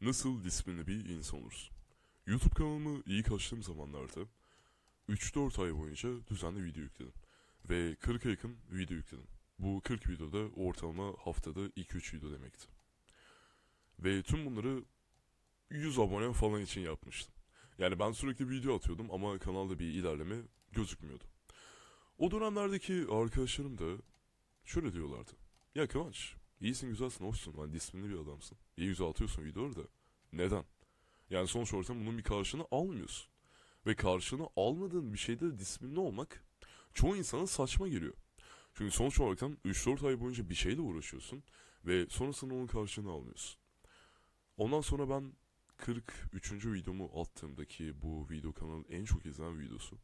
Nasıl disiplinli bir insan olursun? YouTube kanalımı ilk açtığım zamanlarda 3-4 ay boyunca düzenli video yükledim. Ve 40'a yakın video yükledim. Bu 40 videoda ortalama haftada 2-3 video demekti. Ve tüm bunları 100 abone falan için yapmıştım. Yani ben sürekli video atıyordum ama kanalda bir ilerleme gözükmüyordu. O dönemlerdeki arkadaşlarım da şöyle diyorlardı. Ya Kıvanç, iyisin güzelsin, hoşsun, hani disiplinli bir adamsın. İyi güzel atıyorsun videoları da. Neden? Yani sonuç olarak bunun bir karşılığını almıyorsun. Ve karşılığını almadığın bir şeyde disiplinli olmak çoğu insana saçma geliyor. Çünkü sonuç olarak 3-4 ay boyunca bir şeyle uğraşıyorsun ve sonrasında onun karşılığını almıyorsun. Ondan sonra ben 43. videomu attığımdaki bu video kanalın en çok izlenen videosu.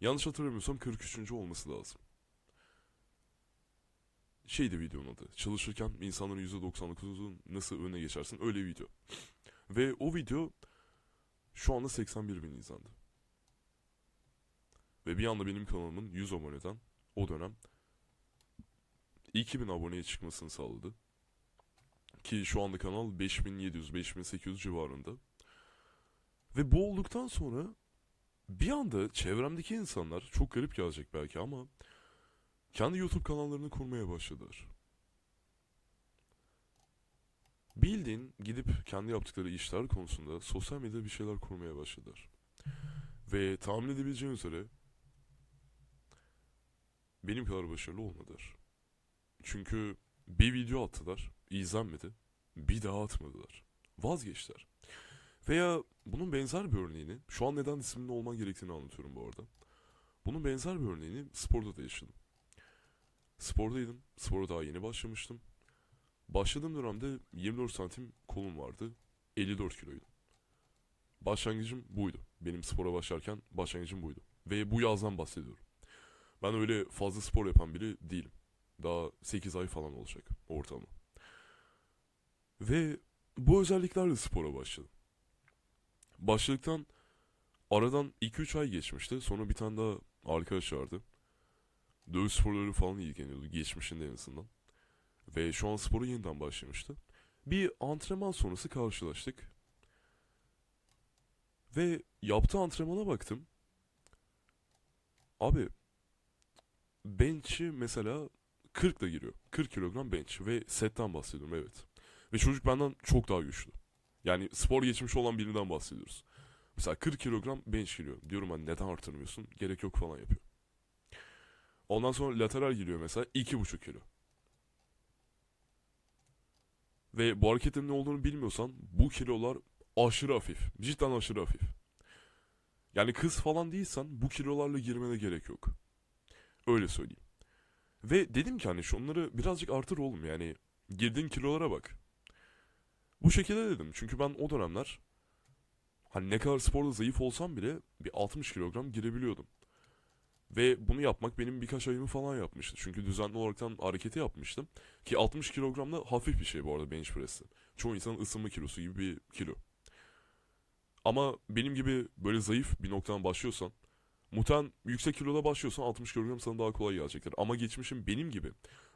Yanlış hatırlamıyorsam 43. olması lazım. Şeydi videonun adı. Çalışırken insanların %99'un nasıl önüne geçersin öyle video. Ve o video şu anda 81 bin izlendi. Ve bir anda benim kanalımın 100 aboneden o dönem 2000 aboneye çıkmasını sağladı. Ki şu anda kanal 5700-5800 civarında. Ve bu olduktan sonra bir anda çevremdeki insanlar çok garip gelecek belki ama kendi YouTube kanallarını kurmaya başladılar. Bildiğin gidip kendi yaptıkları işler konusunda sosyal medyada bir şeyler kurmaya başladılar. Ve tahmin edebileceğiniz üzere benim kadar başarılı olmadılar. Çünkü bir video attılar, izlenmedi, bir daha atmadılar. Vazgeçtiler. Veya bunun benzer bir örneğini, şu an neden disiplinli olman gerektiğini anlatıyorum bu arada. Bunun benzer bir örneğini sporda da yaşadım. Spordaydım, spora daha yeni başlamıştım. Başladığım dönemde 24 santim kolum vardı, 54 kiloydum. Başlangıcım buydu. Benim spora başlarken başlangıcım buydu. Ve bu yazdan bahsediyorum. Ben öyle fazla spor yapan biri değilim. Daha 8 ay falan olacak ortalama. Ve bu özelliklerle spora başladım. Başladıktan aradan 2-3 ay geçmişti. Sonra bir tane daha arkadaş vardı. Dövüş sporları falan ilgileniyordu geçmişinde en azından. Ve şu an spora yeniden başlamıştı. Bir antrenman sonrası karşılaştık. Ve yaptığı antrenmana baktım. Abi bench'i mesela 40 da giriyor. 40 kilogram bench ve setten bahsediyorum evet. Ve çocuk benden çok daha güçlü. Yani spor geçmiş olan birinden bahsediyoruz. Mesela 40 kilogram bench giriyor. Diyorum hani neden artırmıyorsun? Gerek yok falan yapıyor. Ondan sonra lateral giriyor mesela 2,5 kilo. Ve bu hareketin ne olduğunu bilmiyorsan bu kilolar aşırı hafif. Cidden aşırı hafif. Yani kız falan değilsen bu kilolarla girmene gerek yok. Öyle söyleyeyim. Ve dedim ki hani şunları birazcık artır oğlum yani girdiğin kilolara bak. Bu şekilde dedim çünkü ben o dönemler hani ne kadar sporda zayıf olsam bile bir 60 kilogram girebiliyordum. Ve bunu yapmak benim birkaç ayımı falan yapmıştı. Çünkü düzenli olaraktan hareketi yapmıştım. Ki 60 kilogram da hafif bir şey bu arada bench press'te. Çoğu insanın ısınma kilosu gibi bir kilo. Ama benim gibi böyle zayıf bir noktadan başlıyorsan muhtemelen yüksek kiloda başlıyorsan 60 kilogram sana daha kolay gelecektir. Ama geçmişim benim gibi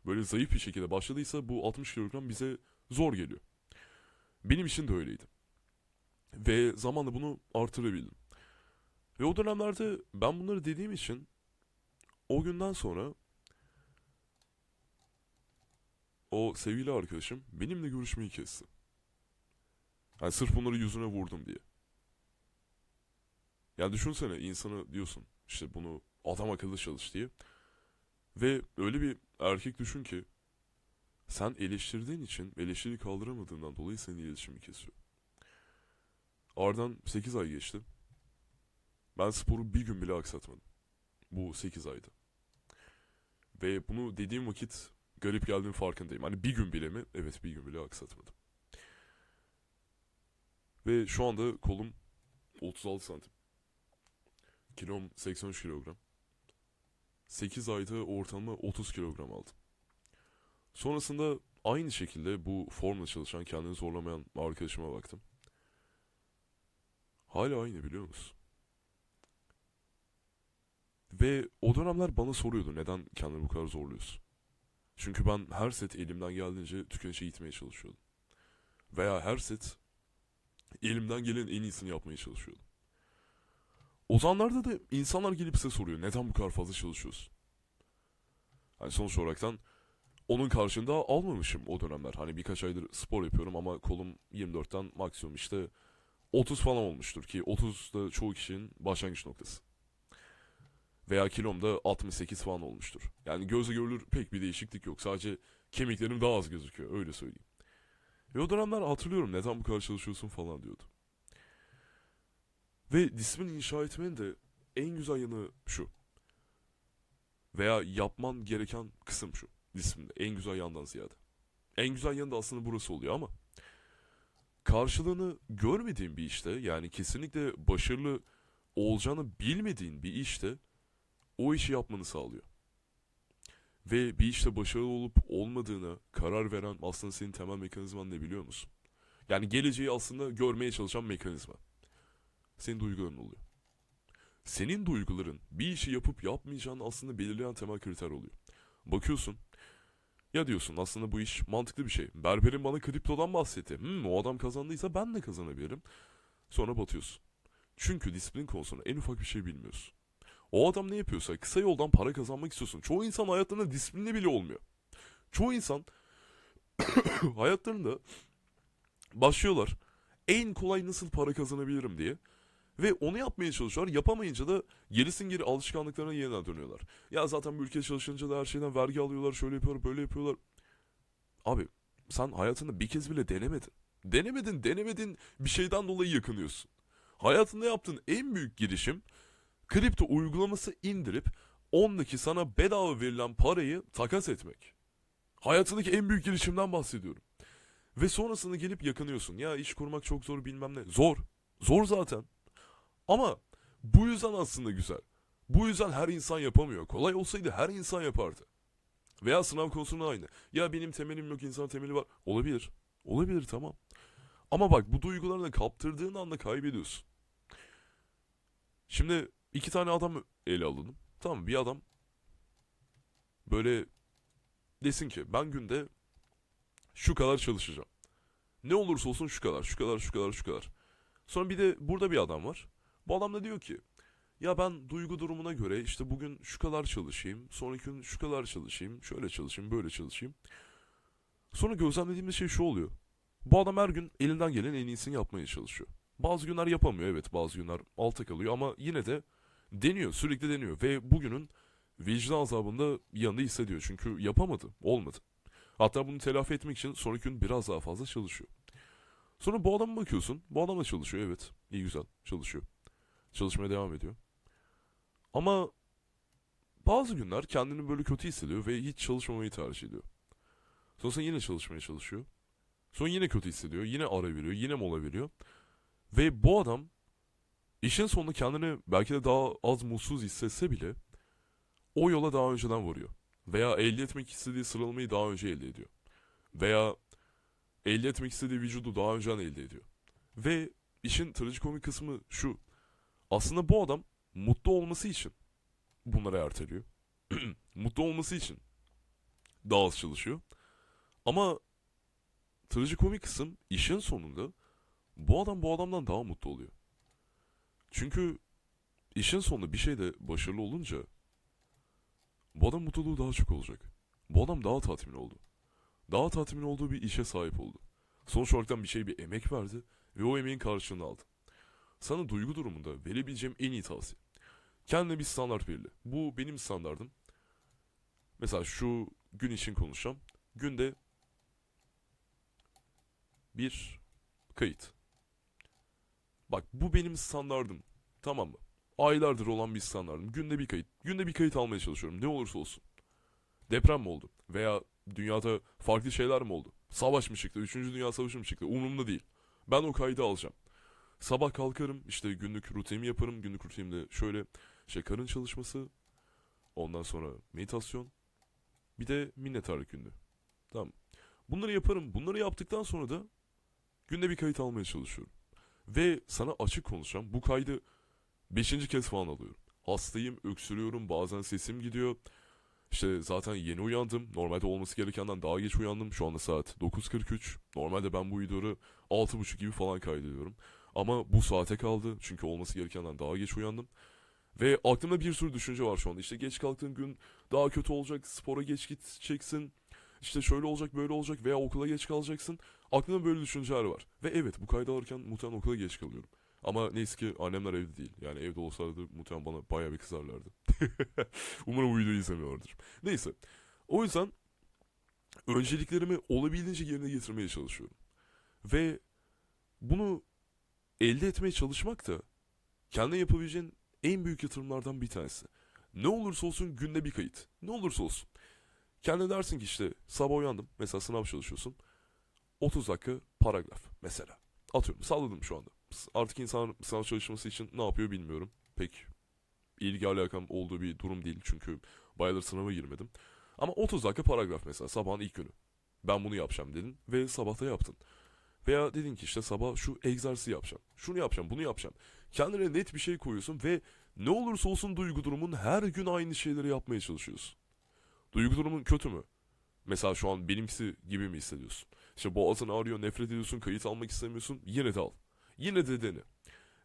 böyle zayıf bir şekilde başladıysa bu 60 kilogram bize zor geliyor. Benim için de öyleydi. Ve zamanla bunu artırabildim. Ve o dönemlerde ben bunları dediğim için o günden sonra o sevgili arkadaşım benimle görüşmeyi kesti. Yani sırf bunları yüzüne vurdum diye. Ya düşünsene insanı diyorsun işte bunu adam akıllı çalış diye. Ve öyle bir erkek düşün ki sen eleştirdiğin için eleştiri kaldıramadığından dolayı senin iletişimi kesiyor. Ardından 8 ay geçti. Ben sporu bir gün bile aksatmadım. Bu 8 ayda. Ve bunu dediğim vakit garip geldiğim farkındayım. Hani bir gün bile mi? Evet bir gün bile aksatmadım. Ve şu anda kolum 36 santim. Kilom 83 kilogram. 8 ayda ortalama 30 kilogram aldım. Sonrasında aynı şekilde bu formla çalışan, kendini zorlamayan arkadaşıma baktım. Hala aynı biliyor musun? Ve o dönemler bana soruyordu neden kendini bu kadar zorluyorsun? Çünkü ben her set elimden geldiğince tüketişe gitmeye çalışıyordum. Veya her set Elimden gelen en iyisini yapmaya çalışıyordum. O zamanlarda da insanlar gelip size soruyor neden bu kadar fazla çalışıyorsun? Hani sonuç olaraktan onun karşında almamışım o dönemler. Hani birkaç aydır spor yapıyorum ama kolum 24'ten maksimum işte 30 falan olmuştur ki 30 da çoğu kişinin başlangıç noktası. Veya kilom da 68 falan olmuştur. Yani gözle görülür pek bir değişiklik yok. Sadece kemiklerim daha az gözüküyor öyle söyleyeyim. Ve o dönemler hatırlıyorum neden bu kadar çalışıyorsun falan diyordu. Ve disiplin inşa etmenin de en güzel yanı şu. Veya yapman gereken kısım şu. Disiplinde en güzel yandan ziyade. En güzel yanı da aslında burası oluyor ama karşılığını görmediğin bir işte yani kesinlikle başarılı olacağını bilmediğin bir işte o işi yapmanı sağlıyor. Ve bir işte başarılı olup olmadığına karar veren aslında senin temel mekanizman ne biliyor musun? Yani geleceği aslında görmeye çalışan mekanizma. Senin duyguların oluyor. Senin duyguların bir işi yapıp yapmayacağını aslında belirleyen temel kriter oluyor. Bakıyorsun ya diyorsun aslında bu iş mantıklı bir şey. Berberin bana kriptodan bahsetti. Hmm, o adam kazandıysa ben de kazanabilirim. Sonra batıyorsun. Çünkü disiplin konusunda en ufak bir şey bilmiyorsun. O adam ne yapıyorsa kısa yoldan para kazanmak istiyorsun. Çoğu insan hayatlarında disiplinli bile olmuyor. Çoğu insan hayatlarında başlıyorlar. En kolay nasıl para kazanabilirim diye. Ve onu yapmaya çalışıyorlar. Yapamayınca da gerisin geri alışkanlıklarına yeniden dönüyorlar. Ya zaten bu ülkede çalışınca da her şeyden vergi alıyorlar. Şöyle yapıyorlar, böyle yapıyorlar. Abi sen hayatında bir kez bile denemedin. Denemedin, denemedin bir şeyden dolayı yakınıyorsun. Hayatında yaptığın en büyük girişim kripto uygulaması indirip ondaki sana bedava verilen parayı takas etmek. Hayatındaki en büyük girişimden bahsediyorum. Ve sonrasında gelip yakınıyorsun. Ya iş kurmak çok zor bilmem ne. Zor. Zor zaten. Ama bu yüzden aslında güzel. Bu yüzden her insan yapamıyor. Kolay olsaydı her insan yapardı. Veya sınav konusunda aynı. Ya benim temelim yok insan temeli var. Olabilir. Olabilir tamam. Ama bak bu duygularını kaptırdığın anda kaybediyorsun. Şimdi iki tane adam ele alalım. Tamam bir adam böyle desin ki ben günde şu kadar çalışacağım. Ne olursa olsun şu kadar, şu kadar, şu kadar, şu kadar. Sonra bir de burada bir adam var. Bu adam da diyor ki ya ben duygu durumuna göre işte bugün şu kadar çalışayım, sonraki gün şu kadar çalışayım, şöyle çalışayım, böyle çalışayım. Sonra gözlemlediğimiz şey şu oluyor. Bu adam her gün elinden gelen en iyisini yapmaya çalışıyor. Bazı günler yapamıyor evet bazı günler alta kalıyor ama yine de deniyor sürekli deniyor ve bugünün vicdan azabında yanında hissediyor çünkü yapamadı olmadı. Hatta bunu telafi etmek için sonraki gün biraz daha fazla çalışıyor. Sonra bu adama bakıyorsun bu adam da çalışıyor evet iyi güzel çalışıyor. Çalışmaya devam ediyor. Ama bazı günler kendini böyle kötü hissediyor ve hiç çalışmamayı tercih ediyor. Sonrasında yine çalışmaya çalışıyor. Sonra yine kötü hissediyor. Yine ara veriyor. Yine mola veriyor. Ve bu adam işin sonunda kendini belki de daha az mutsuz hissetse bile o yola daha önceden varıyor. Veya elde etmek istediği sıralamayı daha önce elde ediyor. Veya elde etmek istediği vücudu daha önceden elde ediyor. Ve işin trajikomik kısmı şu. Aslında bu adam mutlu olması için bunları erteliyor. mutlu olması için daha az çalışıyor. Ama trajikomik kısım işin sonunda bu adam bu adamdan daha mutlu oluyor. Çünkü işin sonunda bir şeyde başarılı olunca bu adam mutluluğu daha çok olacak. Bu adam daha tatmin oldu. Daha tatmin olduğu bir işe sahip oldu. Sonuç olarak bir şey bir emek verdi ve o emeğin karşılığını aldı. Sana duygu durumunda verebileceğim en iyi tavsiye. Kendine bir standart belirle. Bu benim standardım. Mesela şu gün için konuşacağım. Günde bir kayıt. Bak bu benim standardım. Tamam mı? Aylardır olan bir standardım. Günde bir kayıt. Günde bir kayıt almaya çalışıyorum. Ne olursa olsun. Deprem mi oldu? Veya dünyada farklı şeyler mi oldu? Savaş mı çıktı? Üçüncü Dünya Savaşı mı çıktı? Umurumda değil. Ben o kaydı alacağım. Sabah kalkarım işte günlük rutinimi yaparım. Günlük rutinimde şöyle şey karın çalışması. Ondan sonra meditasyon. Bir de minnettarlık günlüğü. Tamam. Bunları yaparım. Bunları yaptıktan sonra da günde bir kayıt almaya çalışıyorum. Ve sana açık konuşacağım. Bu kaydı beşinci kez falan alıyorum. Hastayım, öksürüyorum, bazen sesim gidiyor. İşte zaten yeni uyandım. Normalde olması gerekenden daha geç uyandım. Şu anda saat 9.43. Normalde ben bu videoyu 6.30 gibi falan kaydediyorum. Ama bu saate kaldı. Çünkü olması gerekenden daha geç uyandım. Ve aklımda bir sürü düşünce var şu anda. İşte geç kalktığın gün daha kötü olacak. Spora geç gideceksin. İşte şöyle olacak böyle olacak veya okula geç kalacaksın. Aklımda böyle düşünceler var. Ve evet bu kaydı alırken muhtemelen okula geç kalıyorum. Ama neyse ki annemler evde değil. Yani evde olsalardı muhtemelen bana bayağı bir kızarlardı. Umarım bu videoyu izlemiyorlardır. Neyse. O yüzden önceliklerimi olabildiğince yerine getirmeye çalışıyorum. Ve bunu elde etmeye çalışmak da kendine yapabileceğin en büyük yatırımlardan bir tanesi. Ne olursa olsun günde bir kayıt. Ne olursa olsun. Kendine dersin ki işte sabah uyandım. Mesela sınav çalışıyorsun. 30 dakika paragraf mesela. Atıyorum salladım şu anda. Artık insan sınav çalışması için ne yapıyor bilmiyorum. Pek ilgi alakam olduğu bir durum değil. Çünkü bayağıdır sınava girmedim. Ama 30 dakika paragraf mesela sabahın ilk günü. Ben bunu yapacağım dedin ve sabahta yaptın. Veya dedin ki işte sabah şu egzersizi yapacağım. Şunu yapacağım, bunu yapacağım. Kendine net bir şey koyuyorsun ve ne olursa olsun duygu durumun her gün aynı şeyleri yapmaya çalışıyorsun. Duygu durumun kötü mü? Mesela şu an benimkisi gibi mi hissediyorsun? İşte boğazın ağrıyor, nefret ediyorsun, kayıt almak istemiyorsun. Yine de al. Yine de dene.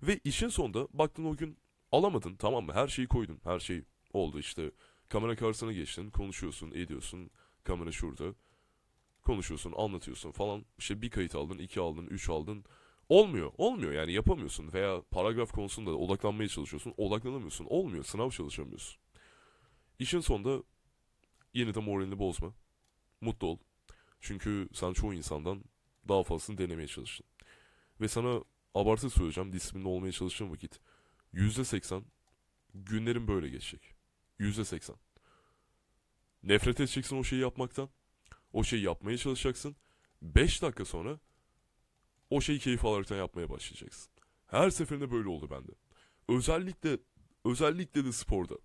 Ve işin sonunda baktın o gün alamadın tamam mı? Her şeyi koydun. Her şey oldu işte. Kamera karşısına geçtin, konuşuyorsun, ediyorsun. Kamera şurada. Konuşuyorsun, anlatıyorsun falan. İşte bir kayıt aldın, iki aldın, üç aldın. Olmuyor, olmuyor yani yapamıyorsun. Veya paragraf konusunda da odaklanmaya çalışıyorsun, odaklanamıyorsun. Olmuyor, sınav çalışamıyorsun. İşin sonunda yine de moralini bozma. Mutlu ol. Çünkü sen çoğu insandan daha fazlasını denemeye çalıştın. Ve sana abartı söyleyeceğim disiplinli olmaya çalıştığın vakit %80 günlerin böyle geçecek. %80. Nefret edeceksin o şeyi yapmaktan. O şeyi yapmaya çalışacaksın. 5 dakika sonra o şeyi keyif alaraktan yapmaya başlayacaksın. Her seferinde böyle oldu bende. Özellikle özellikle de sporda.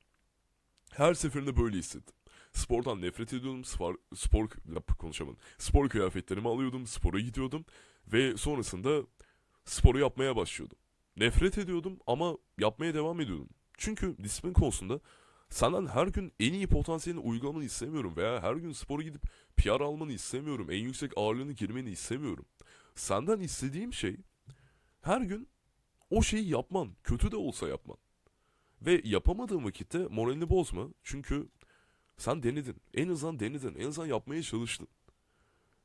Her seferinde böyle hissettim. Spordan nefret ediyordum. Spor, spor lap, konuşamadım. Spor kıyafetlerimi alıyordum. Spora gidiyordum. Ve sonrasında sporu yapmaya başlıyordum. Nefret ediyordum ama yapmaya devam ediyordum. Çünkü disiplin konusunda senden her gün en iyi potansiyelini uygulamanı istemiyorum veya her gün spora gidip PR almanı istemiyorum. En yüksek ağırlığını girmeni istemiyorum. Senden istediğim şey her gün o şeyi yapman. Kötü de olsa yapman. Ve yapamadığın vakitte moralini bozma. Çünkü sen denedin. En azından denedin. En azından yapmaya çalıştın.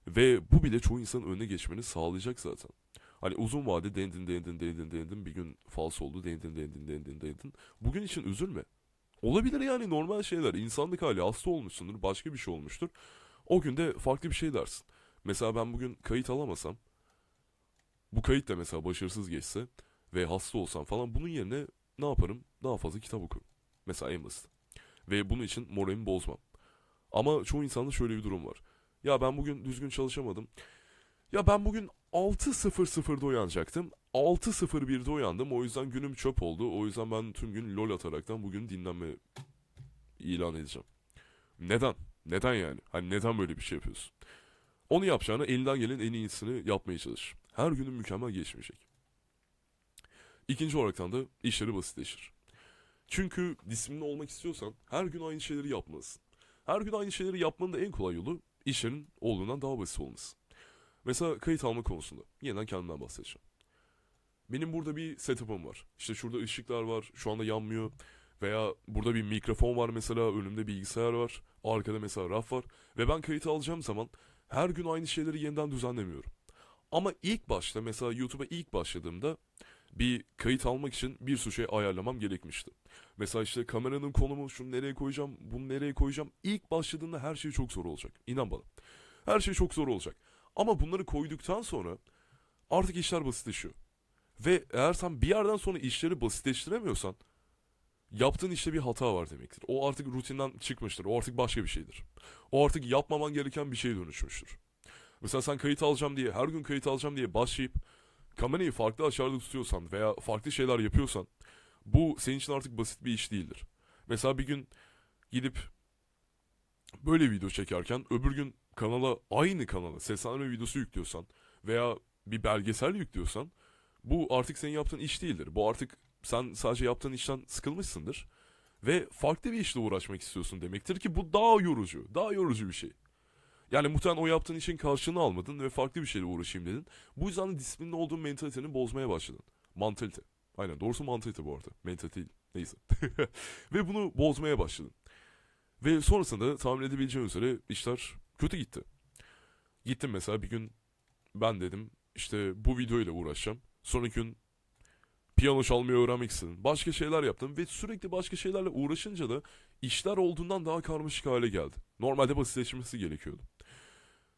Ve bu bile çoğu insanın önüne geçmeni sağlayacak zaten. Hani uzun vade denedin, denedin, denedin, denedin. Bir gün fals oldu. Denedin, denedin, denedin, denedin. Bugün için üzülme. Olabilir yani normal şeyler. İnsanlık hali. Hasta olmuşsundur. Başka bir şey olmuştur. O günde farklı bir şey dersin. Mesela ben bugün kayıt alamasam. Bu kayıt da mesela başarısız geçse ve hasta olsam falan bunun yerine ne yaparım? Daha fazla kitap okurum. Mesela en basit. Ve bunun için moralimi bozmam. Ama çoğu insanda şöyle bir durum var. Ya ben bugün düzgün çalışamadım. Ya ben bugün 6.00'da uyanacaktım. 6.01'de uyandım. O yüzden günüm çöp oldu. O yüzden ben tüm gün lol ataraktan bugün dinlenme ilan edeceğim. Neden? Neden yani? Hani neden böyle bir şey yapıyorsun? Onu yapacağına elinden gelen en iyisini yapmaya çalış. Her günün mükemmel geçmeyecek. İkinci olaraktan da işleri basitleşir. Çünkü disiplinli olmak istiyorsan her gün aynı şeyleri yapmalısın. Her gün aynı şeyleri yapmanın da en kolay yolu işlerin olduğundan daha basit olması. Mesela kayıt alma konusunda. Yeniden kendimden bahsedeceğim. Benim burada bir setup'ım var. İşte şurada ışıklar var. Şu anda yanmıyor. Veya burada bir mikrofon var mesela. Önümde bilgisayar var. Arkada mesela raf var. Ve ben kayıt alacağım zaman her gün aynı şeyleri yeniden düzenlemiyorum. Ama ilk başta mesela YouTube'a ilk başladığımda bir kayıt almak için bir sürü şey ayarlamam gerekmişti. Mesela işte kameranın konumu, şunu nereye koyacağım, bunu nereye koyacağım. İlk başladığında her şey çok zor olacak. İnan bana. Her şey çok zor olacak. Ama bunları koyduktan sonra artık işler basitleşiyor. Ve eğer sen bir yerden sonra işleri basitleştiremiyorsan yaptığın işte bir hata var demektir. O artık rutinden çıkmıştır. O artık başka bir şeydir. O artık yapmaman gereken bir şeye dönüşmüştür. Mesela sen kayıt alacağım diye, her gün kayıt alacağım diye başlayıp kamerayı farklı açılarda tutuyorsan veya farklı şeyler yapıyorsan bu senin için artık basit bir iş değildir. Mesela bir gün gidip böyle video çekerken öbür gün kanala aynı kanala seslendirme videosu yüklüyorsan veya bir belgesel yüklüyorsan bu artık senin yaptığın iş değildir. Bu artık sen sadece yaptığın işten sıkılmışsındır Ve farklı bir işle uğraşmak istiyorsun demektir ki bu daha yorucu. Daha yorucu bir şey. Yani muhtemelen o yaptığın işin karşılığını almadın ve farklı bir şeyle uğraşayım dedin. Bu yüzden de disiplinli olduğun mentaliteni bozmaya başladın. Mantalite. Aynen doğrusu mantalite bu arada. Mentalite değil. Neyse. ve bunu bozmaya başladın. Ve sonrasında tahmin edebileceğin üzere işler kötü gitti. Gittim mesela bir gün ben dedim işte bu videoyla uğraşacağım. Sonraki gün piyano çalmayı öğrenmek istedim. Başka şeyler yaptım ve sürekli başka şeylerle uğraşınca da işler olduğundan daha karmaşık hale geldi. Normalde basitleşmesi gerekiyordu.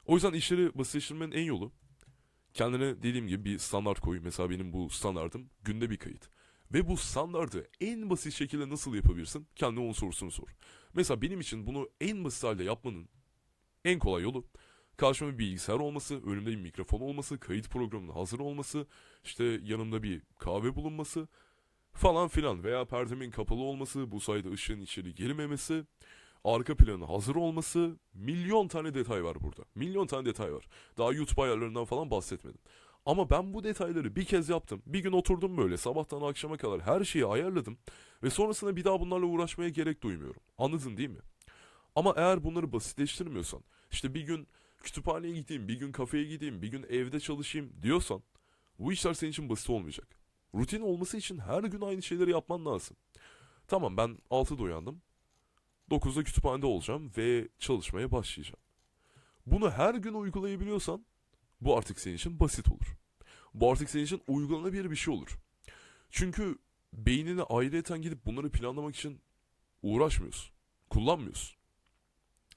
O yüzden işleri basitleştirmenin en yolu kendine dediğim gibi bir standart koy. Mesela benim bu standardım günde bir kayıt. Ve bu standardı en basit şekilde nasıl yapabilirsin? Kendine onun sorusunu sor. Mesela benim için bunu en basit halde yapmanın en kolay yolu karşıma bir bilgisayar olması, önümde bir mikrofon olması, kayıt programının hazır olması, işte yanımda bir kahve bulunması falan filan veya perdemin kapalı olması, bu sayede ışığın içeri girmemesi, arka planın hazır olması, milyon tane detay var burada. Milyon tane detay var. Daha YouTube ayarlarından falan bahsetmedim. Ama ben bu detayları bir kez yaptım. Bir gün oturdum böyle sabahtan akşama kadar her şeyi ayarladım ve sonrasında bir daha bunlarla uğraşmaya gerek duymuyorum. Anladın değil mi? Ama eğer bunları basitleştirmiyorsan, işte bir gün kütüphaneye gideyim, bir gün kafeye gideyim, bir gün evde çalışayım diyorsan bu işler senin için basit olmayacak. Rutin olması için her gün aynı şeyleri yapman lazım. Tamam ben 6'da uyandım. 9'da kütüphanede olacağım ve çalışmaya başlayacağım. Bunu her gün uygulayabiliyorsan bu artık senin için basit olur. Bu artık senin için uygulanabilir bir şey olur. Çünkü beynini ayrıyeten gidip bunları planlamak için uğraşmıyorsun. Kullanmıyorsun.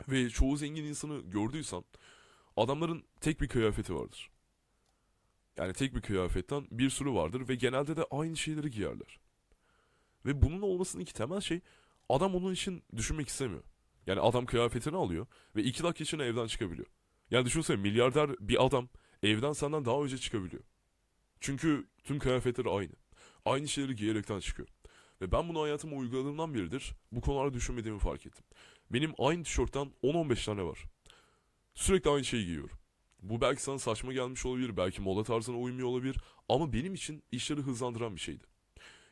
Ve çoğu zengin insanı gördüysen adamların tek bir kıyafeti vardır. Yani tek bir kıyafetten bir sürü vardır ve genelde de aynı şeyleri giyerler. Ve bunun olmasının iki temel şey adam onun için düşünmek istemiyor. Yani adam kıyafetini alıyor ve iki dakika içinde evden çıkabiliyor. Yani düşünsene milyarder bir adam evden senden daha önce çıkabiliyor. Çünkü tüm kıyafetleri aynı. Aynı şeyleri giyerekten çıkıyor. Ve ben bunu hayatıma uyguladığımdan beridir bu konularda düşünmediğimi fark ettim. Benim aynı tişörtten 10-15 tane var. Sürekli aynı şeyi giyiyorum. Bu belki sana saçma gelmiş olabilir, belki moda tarzına uymuyor olabilir ama benim için işleri hızlandıran bir şeydi.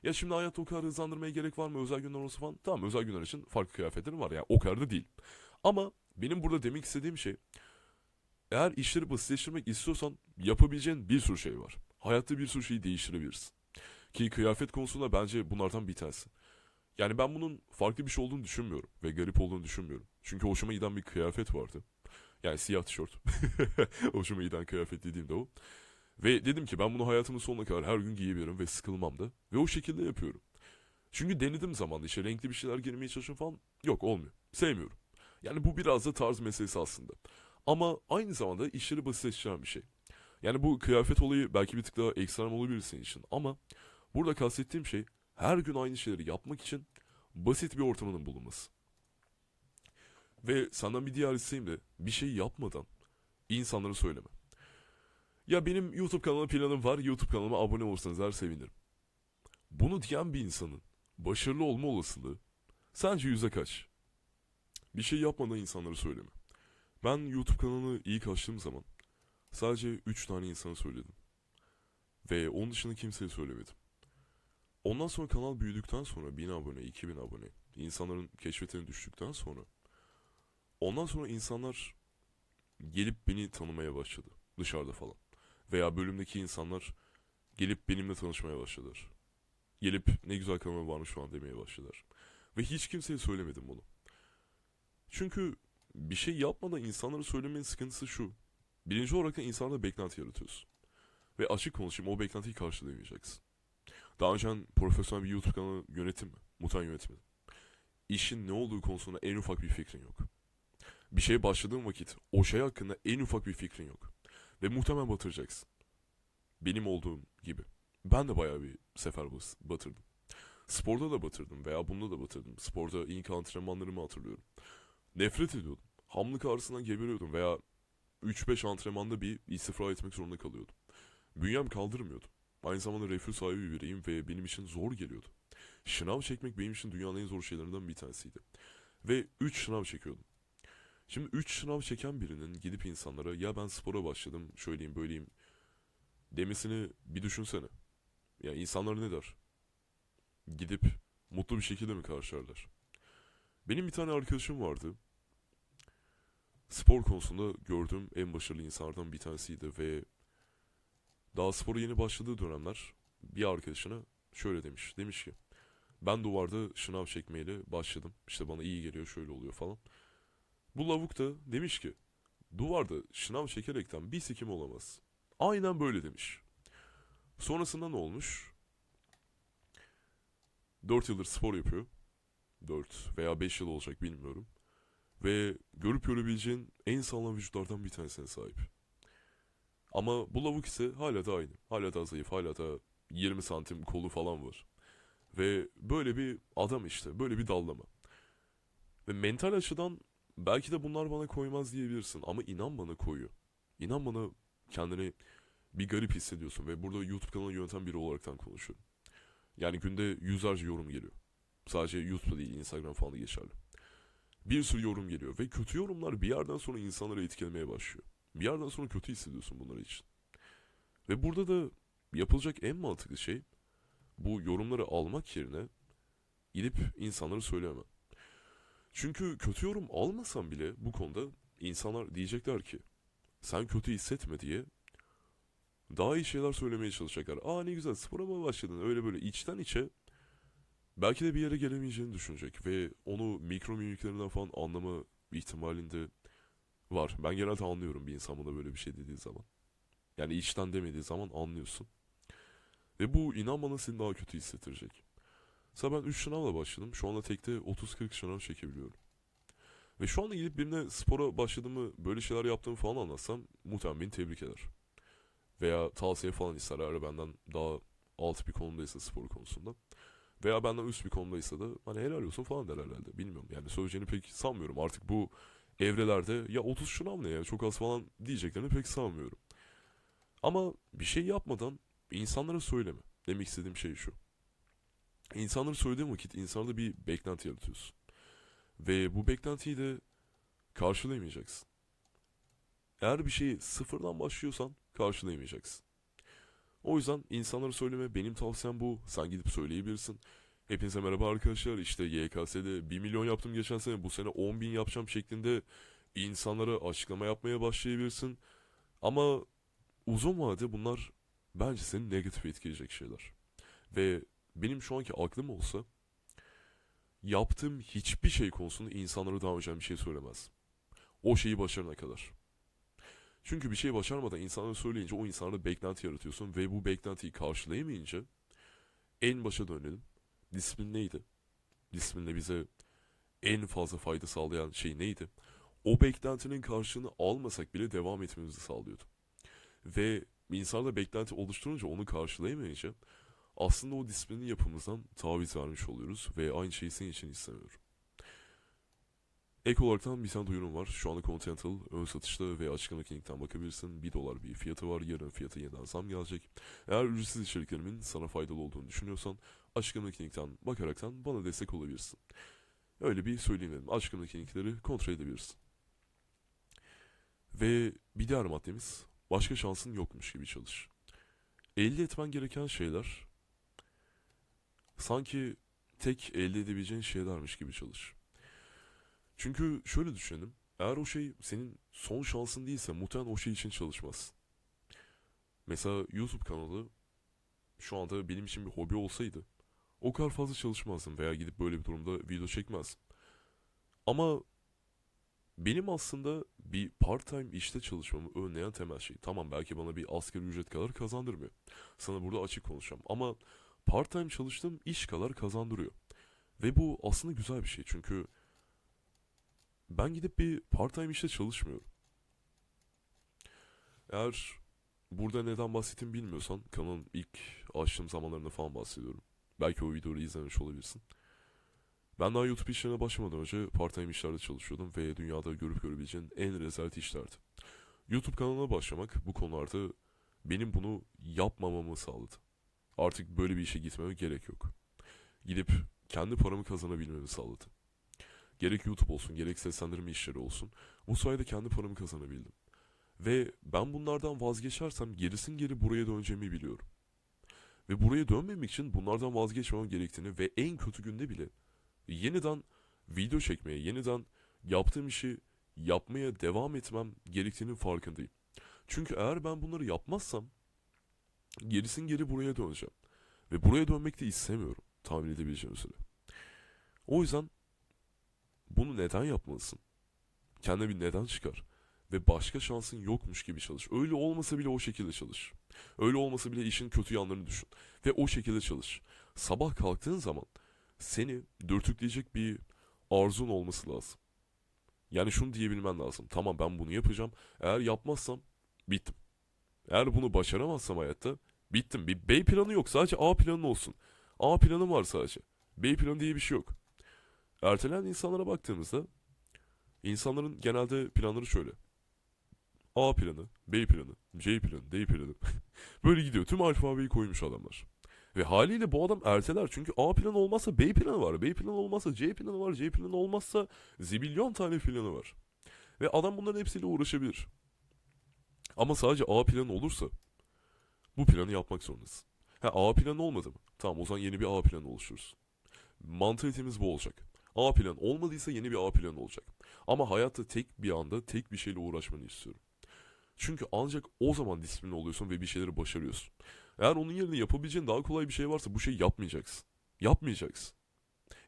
Ya şimdi hayatta o kadar hızlandırmaya gerek var mı özel günler olsa falan? Tamam özel günler için farklı kıyafetlerim var yani o kadar da değil. Ama benim burada demek istediğim şey eğer işleri basitleştirmek istiyorsan yapabileceğin bir sürü şey var. Hayatta bir sürü şeyi değiştirebilirsin. Ki kıyafet konusunda bence bunlardan bir tanesi. Yani ben bunun farklı bir şey olduğunu düşünmüyorum ve garip olduğunu düşünmüyorum. Çünkü hoşuma giden bir kıyafet vardı. Yani siyah tişört. hoşuma giden kıyafet dediğim de o. Ve dedim ki ben bunu hayatımın sonuna kadar her gün giyebilirim ve sıkılmam da. Ve o şekilde yapıyorum. Çünkü denedim zamanla işte renkli bir şeyler girmeye çalışıyorum falan. Yok olmuyor. Sevmiyorum. Yani bu biraz da tarz meselesi aslında. Ama aynı zamanda işleri basitleştiren bir şey. Yani bu kıyafet olayı belki bir tık daha ekstrem olabilir senin için. Ama burada kastettiğim şey her gün aynı şeyleri yapmak için basit bir ortamının bulunması. Ve senden bir diğer isteğim de bir şey yapmadan insanlara söyleme. Ya benim YouTube kanalı planım var, YouTube kanalıma abone olursanız her sevinirim. Bunu diyen bir insanın başarılı olma olasılığı sence yüzde kaç? Bir şey yapmadan insanlara söyleme. Ben YouTube kanalını ilk açtığım zaman sadece 3 tane insana söyledim. Ve onun dışında kimseye söylemedim. Ondan sonra kanal büyüdükten sonra 1000 abone, 2000 abone, insanların keşfetine düştükten sonra ondan sonra insanlar gelip beni tanımaya başladı dışarıda falan. Veya bölümdeki insanlar gelip benimle tanışmaya başladılar. Gelip ne güzel kanal varmış şu an demeye başladılar. Ve hiç kimseye söylemedim bunu. Çünkü bir şey yapmadan insanlara söylemenin sıkıntısı şu. Birinci olarak da insanda beklenti yaratıyorsun. Ve açık konuşayım o beklentiyi karşılayamayacaksın. Daha önce profesyonel bir YouTube kanalı yönettim mi? Muhtemelen yönetmedim. İşin ne olduğu konusunda en ufak bir fikrin yok. Bir şeye başladığın vakit o şey hakkında en ufak bir fikrin yok. Ve muhtemelen batıracaksın. Benim olduğum gibi. Ben de bayağı bir sefer batırdım. Sporda da batırdım veya bunda da batırdım. Sporda ilk antrenmanlarımı hatırlıyorum. Nefret ediyordum. Hamlık ağrısından geberiyordum veya 3-5 antrenmanda bir istifra etmek zorunda kalıyordum. Bünyem kaldırmıyordu. Aynı zamanda reflü sahibi bir bireyim ve benim için zor geliyordu. Şınav çekmek benim için dünyanın en zor şeylerinden bir tanesiydi. Ve 3 şınav çekiyordum. Şimdi 3 şınav çeken birinin gidip insanlara ya ben spora başladım şöyleyim böyleyim demesini bir düşünsene. Ya insanlar ne der? Gidip Mutlu bir şekilde mi karşılarlar? Benim bir tane arkadaşım vardı. Spor konusunda gördüğüm en başarılı insanlardan bir tanesiydi ve daha spora yeni başladığı dönemler bir arkadaşına şöyle demiş. Demiş ki ben duvarda şınav çekmeyle başladım. İşte bana iyi geliyor şöyle oluyor falan. Bu lavuk da demiş ki duvarda şınav çekerekten bir sikim olamaz. Aynen böyle demiş. Sonrasında ne olmuş? 4 yıldır spor yapıyor. 4 veya 5 yıl olacak bilmiyorum. Ve görüp görebileceğin en sağlam vücutlardan bir tanesine sahip. Ama bu lavuk ise hala da aynı. Hala da zayıf, hala da 20 santim kolu falan var. Ve böyle bir adam işte, böyle bir dallama. Ve mental açıdan belki de bunlar bana koymaz diyebilirsin ama inan bana koyuyor. İnan bana kendini bir garip hissediyorsun ve burada YouTube kanalı yöneten biri olaraktan konuşuyorum. Yani günde yüzlerce yorum geliyor. Sadece YouTube'da değil, Instagram falan da geçerli. Bir sürü yorum geliyor ve kötü yorumlar bir yerden sonra insanları etkilemeye başlıyor. Bir yerden sonra kötü hissediyorsun bunlar için. Ve burada da yapılacak en mantıklı şey bu yorumları almak yerine gidip insanlara söylemem. Çünkü kötü yorum almasam bile bu konuda insanlar diyecekler ki sen kötü hissetme diye daha iyi şeyler söylemeye çalışacaklar. Aa ne güzel spora mı başladın öyle böyle içten içe belki de bir yere gelemeyeceğini düşünecek ve onu mikro mimiklerinden falan anlama ihtimalinde var. Ben genelde anlıyorum bir insan bana böyle bir şey dediği zaman. Yani içten demediği zaman anlıyorsun. Ve bu inan bana seni daha kötü hissettirecek. Mesela ben 3 sınavla başladım. Şu anda tekte 30-40 sınav çekebiliyorum. Ve şu anda gidip birine spora başladığımı, böyle şeyler yaptığımı falan anlatsam muhtemelen beni tebrik eder. Veya tavsiye falan ister eğer benden daha alt bir konumdaysa spor konusunda. Veya benden üst bir konumdaysa da hani helal olsun falan der herhalde. Bilmiyorum yani söyleyeceğini pek sanmıyorum. Artık bu evrelerde ya 30 şınav ne ya çok az falan diyeceklerini pek sanmıyorum. Ama bir şey yapmadan insanlara söyleme. Demek istediğim şey şu. İnsanlara söylediğin vakit insanlarda bir beklenti yaratıyorsun. Ve bu beklentiyi de karşılayamayacaksın. Eğer bir şeyi sıfırdan başlıyorsan karşılayamayacaksın. O yüzden insanlara söyleme benim tavsiyem bu. Sen gidip söyleyebilirsin. Hepinize merhaba arkadaşlar. İşte YKS'de 1 milyon yaptım geçen sene. Bu sene 10 bin yapacağım şeklinde insanlara açıklama yapmaya başlayabilirsin. Ama uzun vadede bunlar bence seni negatif etkileyecek şeyler. Ve benim şu anki aklım olsa yaptığım hiçbir şey konusunda insanlara daha önce bir şey söylemez. O şeyi başarana kadar. Çünkü bir şey başarmadan insanlara söyleyince o insanlarda beklenti yaratıyorsun ve bu beklentiyi karşılayamayınca en başa dönelim. Disiplin neydi? Disiplinle bize en fazla fayda sağlayan şey neydi? O beklentinin karşılığını almasak bile devam etmemizi sağlıyordu. Ve insanla beklenti oluşturunca onu karşılayamayınca aslında o disiplinin yapımızdan taviz vermiş oluyoruz ve aynı şeyi senin için istemiyorum. Ek olaraktan bir tane duyurum var. Şu anda Continental ön satışta ve açıklamadaki linkten bakabilirsin. 1 dolar bir fiyatı var. Yarın fiyatı yeniden zam gelecek. Eğer ücretsiz içeriklerimin sana faydalı olduğunu düşünüyorsan açıklamadaki linkten bakaraktan bana destek olabilirsin. Öyle bir söyleyeyim dedim. Açıklamadaki linkleri kontrol edebilirsin. Ve bir diğer maddemiz başka şansın yokmuş gibi çalış. Elde etmen gereken şeyler sanki tek elde edebileceğin şeylermiş gibi çalış. Çünkü şöyle düşünelim. Eğer o şey senin son şansın değilse muhtemelen o şey için çalışmazsın. Mesela YouTube kanalı şu anda benim için bir hobi olsaydı o kadar fazla çalışmazdım veya gidip böyle bir durumda video çekmezdim. Ama benim aslında bir part-time işte çalışmamı önleyen temel şey. Tamam belki bana bir asgari ücret kadar kazandırmıyor. Sana burada açık konuşacağım. Ama part-time çalıştığım iş kadar kazandırıyor. Ve bu aslında güzel bir şey. Çünkü ben gidip bir part-time işte çalışmıyorum. Eğer burada neden bahsettiğimi bilmiyorsan kanalın ilk açtığım zamanlarında falan bahsediyorum. Belki o videoyu izlemiş olabilirsin. Ben daha YouTube işlerine başlamadan önce part-time işlerde çalışıyordum ve dünyada görüp görebileceğin en rezalet işlerdi. YouTube kanalına başlamak bu konularda benim bunu yapmamamı sağladı. Artık böyle bir işe gitmeme gerek yok. Gidip kendi paramı kazanabilmemi sağladı. Gerek YouTube olsun, gerek seslendirme işleri olsun. Bu sayede kendi paramı kazanabildim. Ve ben bunlardan vazgeçersem gerisin geri buraya döneceğimi biliyorum. Ve buraya dönmemek için bunlardan vazgeçmem gerektiğini ve en kötü günde bile yeniden video çekmeye, yeniden yaptığım işi yapmaya devam etmem gerektiğinin farkındayım. Çünkü eğer ben bunları yapmazsam gerisin geri buraya döneceğim. Ve buraya dönmek de istemiyorum tahmin edebileceğiniz üzere. O yüzden bunu neden yapmalısın? Kendine bir neden çıkar. Ve başka şansın yokmuş gibi çalış. Öyle olmasa bile o şekilde çalış. Öyle olmasa bile işin kötü yanlarını düşün. Ve o şekilde çalış. Sabah kalktığın zaman seni dürtükleyecek bir arzun olması lazım. Yani şunu diyebilmen lazım. Tamam ben bunu yapacağım. Eğer yapmazsam bittim. Eğer bunu başaramazsam hayatta bittim. Bir B planı yok. Sadece A planı olsun. A planı var sadece. B planı diye bir şey yok. Ertelenen insanlara baktığımızda insanların genelde planları şöyle. A planı, B planı, C planı, D planı. Böyle gidiyor. Tüm alfabeyi koymuş adamlar. Ve haliyle bu adam erteler. Çünkü A planı olmazsa B planı var. B planı olmazsa C planı var. C planı olmazsa zibilyon tane planı var. Ve adam bunların hepsiyle uğraşabilir. Ama sadece A planı olursa bu planı yapmak zorundasın. Ha A planı olmadı mı? Tamam o zaman yeni bir A planı oluştururuz. Mantalitemiz bu olacak. A plan olmadıysa yeni bir A planı olacak. Ama hayatta tek bir anda tek bir şeyle uğraşmanı istiyorum. Çünkü ancak o zaman disiplin oluyorsun ve bir şeyleri başarıyorsun. Eğer onun yerine yapabileceğin daha kolay bir şey varsa bu şeyi yapmayacaksın. Yapmayacaksın.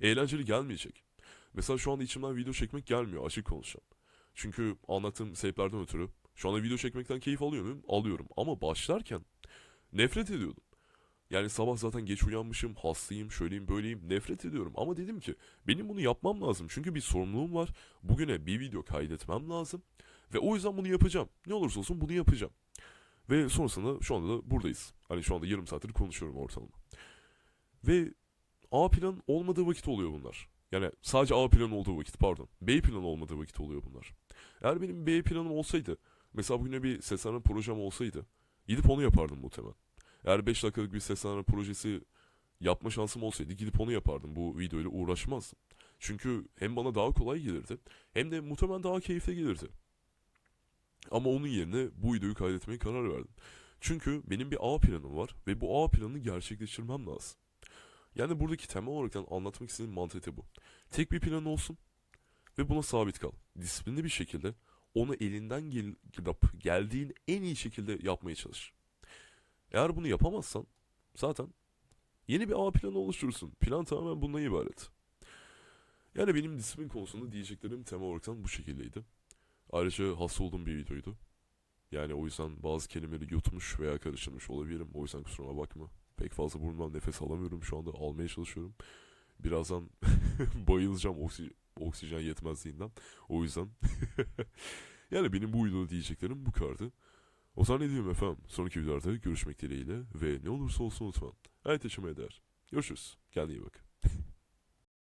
Eğlenceli gelmeyecek. Mesela şu anda içimden video çekmek gelmiyor açık konuşacağım. Çünkü anlattığım sebeplerden ötürü şu anda video çekmekten keyif alıyor muyum? Alıyorum. Ama başlarken nefret ediyordum. Yani sabah zaten geç uyanmışım, hastayım, şöyleyim, böyleyim, nefret ediyorum. Ama dedim ki benim bunu yapmam lazım. Çünkü bir sorumluluğum var. Bugüne bir video kaydetmem lazım. Ve o yüzden bunu yapacağım. Ne olursa olsun bunu yapacağım. Ve sonrasında şu anda da buradayız. Hani şu anda yarım saattir konuşuyorum ortalama. Ve A plan olmadığı vakit oluyor bunlar. Yani sadece A plan olduğu vakit pardon. B plan olmadığı vakit oluyor bunlar. Eğer benim B planım olsaydı, mesela bugüne bir seslenme projem olsaydı, gidip onu yapardım muhtemelen. Eğer 5 dakikalık bir seslenme projesi yapma şansım olsaydı gidip onu yapardım. Bu videoyla uğraşmazdım. Çünkü hem bana daha kolay gelirdi hem de muhtemelen daha keyifli gelirdi. Ama onun yerine bu videoyu kaydetmeye karar verdim. Çünkü benim bir A planım var ve bu A planını gerçekleştirmem lazım. Yani buradaki temel olarak anlatmak istediğim mantığı bu. Tek bir plan olsun ve buna sabit kal. Disiplinli bir şekilde onu elinden gel geldiğin en iyi şekilde yapmaya çalış. Eğer bunu yapamazsan zaten yeni bir A planı oluşturursun. Plan tamamen bundan ibaret. Yani benim disiplin konusunda diyeceklerim temel olarak bu şekildeydi. Ayrıca hasta olduğum bir videoydu. Yani o yüzden bazı kelimeleri yutmuş veya karıştırmış olabilirim. O yüzden kusuruma bakma. Pek fazla burnumdan nefes alamıyorum şu anda. Almaya çalışıyorum. Birazdan bayılacağım oksi oksijen yetmezliğinden. O yüzden. yani benim bu videoda diyeceklerim bu kadardı. O zaman ne diyeyim efendim? Sonraki videolarda görüşmek dileğiyle ve ne olursa olsun unutmayın. Hayat yaşamaya değer. Görüşürüz. Kendine iyi bak.